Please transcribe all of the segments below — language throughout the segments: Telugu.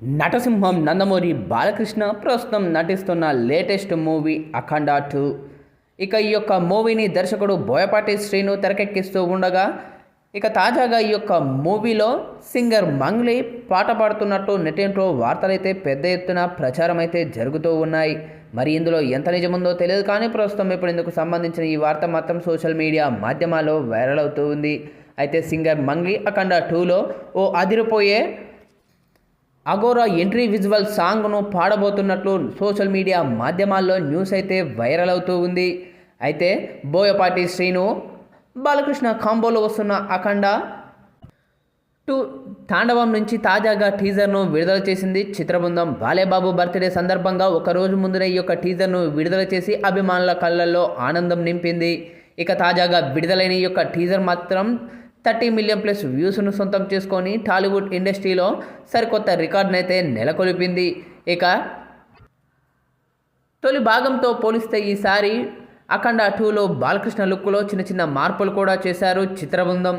నటసింహం నందమూరి బాలకృష్ణ ప్రస్తుతం నటిస్తున్న లేటెస్ట్ మూవీ అఖండ టూ. ఇక ఈ యొక్క మూవీని దర్శకుడు బోయపాటి శ్రీను తెరకెక్కిస్తూ ఉండగా ఇక తాజాగా ఈ యొక్క మూవీలో సింగర్ మంగ్లీ పాట పాడుతున్నట్టు నెటింట్లో వార్తలైతే పెద్ద ఎత్తున ప్రచారం అయితే జరుగుతూ ఉన్నాయి. మరి ఇందులో ఎంత నిజముందో తెలియదు కానీ ప్రస్తుతం ఇప్పుడు ఇందుకు సంబంధించిన ఈ వార్త మాత్రం సోషల్ మీడియా మాధ్యమాల్లో వైరల్ అవుతూ ఉంది. అయితే సింగర్ మంగ్లీ అఖండ టూలో ఓ అదిరిపోయే అగోరా ఎంట్రీ విజువల్ సాంగ్ను పాడబోతున్నట్లు సోషల్ మీడియా మాధ్యమాల్లో న్యూస్ అయితే వైరల్ అవుతూ ఉంది. అయితే బోయపాటి శ్రీను బాలకృష్ణ కాంబోలో వస్తున్న అఖండ టూ తాండవం నుంచి తాజాగా టీజర్ను విడుదల చేసింది చిత్రబృందం. బాలేబాబు బర్త్డే సందర్భంగా ఒక రోజు ముందునే ఈ యొక్క టీజర్ను విడుదల చేసి అభిమానుల కళ్ళల్లో ఆనందం నింపింది. ఇక తాజాగా విడుదలైన ఈ యొక్క టీజర్ మాత్రం థర్టీ మిలియన్ ప్లస్ వ్యూస్ను సొంతం చేసుకొని టాలీవుడ్ ఇండస్ట్రీలో సరికొత్త రికార్డునైతే నెలకొల్పింది. ఇక తొలి భాగంతో పోలిస్తే ఈసారి అఖండ టూలో బాలకృష్ణ లుక్లో చిన్న చిన్న మార్పులు కూడా చేశారు చిత్రబృందం.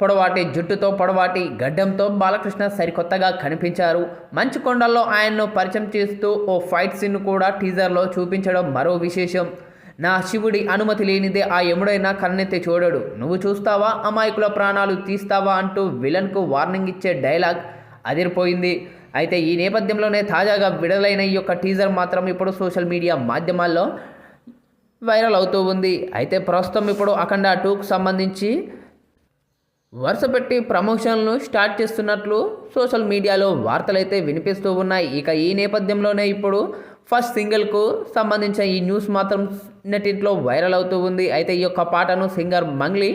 పొడవాటి జుట్టుతో పొడవాటి గడ్డంతో బాలకృష్ణ సరికొత్తగా కనిపించారు. మంచు కొండల్లో ఆయన్ను పరిచయం చేస్తూ ఓ ఫైట్ సీన్ కూడా టీజర్లో చూపించడం మరో విశేషం. నా శివుడి అనుమతి లేనిదే ఆ యముడైనా కన్నెత్తి చూడడు. నువ్వు చూస్తావా? అమాయకుల ప్రాణాలు తీస్తావా? అంటూ విలన్కు వార్నింగ్ ఇచ్చే డైలాగ్ అదిరిపోయింది. అయితే ఈ నేపథ్యంలోనే తాజాగా విడుదలైన ఈ యొక్క టీజర్ మాత్రం ఇప్పుడు సోషల్ మీడియా మాధ్యమాల్లో వైరల్ అవుతూ ఉంది. అయితే ప్రస్తుతం ఇప్పుడు అఖండ టూకు సంబంధించి వరుస పెట్టి ప్రమోషన్లు స్టార్ట్ చేస్తున్నట్లు సోషల్ మీడియాలో వార్తలైతే వినిపిస్తూ ఉన్నాయి. ఇక ఈ నేపథ్యంలోనే ఇప్పుడు ఫస్ట్ సింగిల్కు సంబంధించిన ఈ న్యూస్ మాత్రం నెటింట్లో వైరల్ అవుతూ ఉంది. అయితే ఈ యొక్క పాటను సింగర్ మంగ్లీ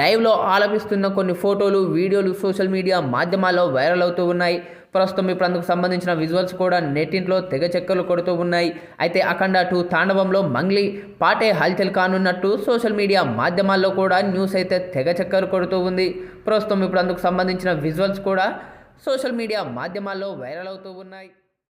లైవ్లో ఆలపిస్తున్న కొన్ని ఫోటోలు వీడియోలు సోషల్ మీడియా మాధ్యమాల్లో వైరల్ అవుతూ ఉన్నాయి. ప్రస్తుతం ఇప్పుడు అందుకు సంబంధించిన విజువల్స్ కూడా నెట్టింట్లో తెగ చెక్కలు కొడుతూ ఉన్నాయి. అయితే అఖండ టూ తాండవంలో మంగ్లీ పాటే హల్చల్ కానున్నట్టు సోషల్ మీడియా మాధ్యమాల్లో కూడా న్యూస్ అయితే తెగ చెక్కలు కొడుతూ ఉంది. ప్రస్తుతం ఇప్పుడు అందుకు సంబంధించిన విజువల్స్ కూడా సోషల్ మీడియా మాధ్యమాల్లో వైరల్ అవుతూ ఉన్నాయి.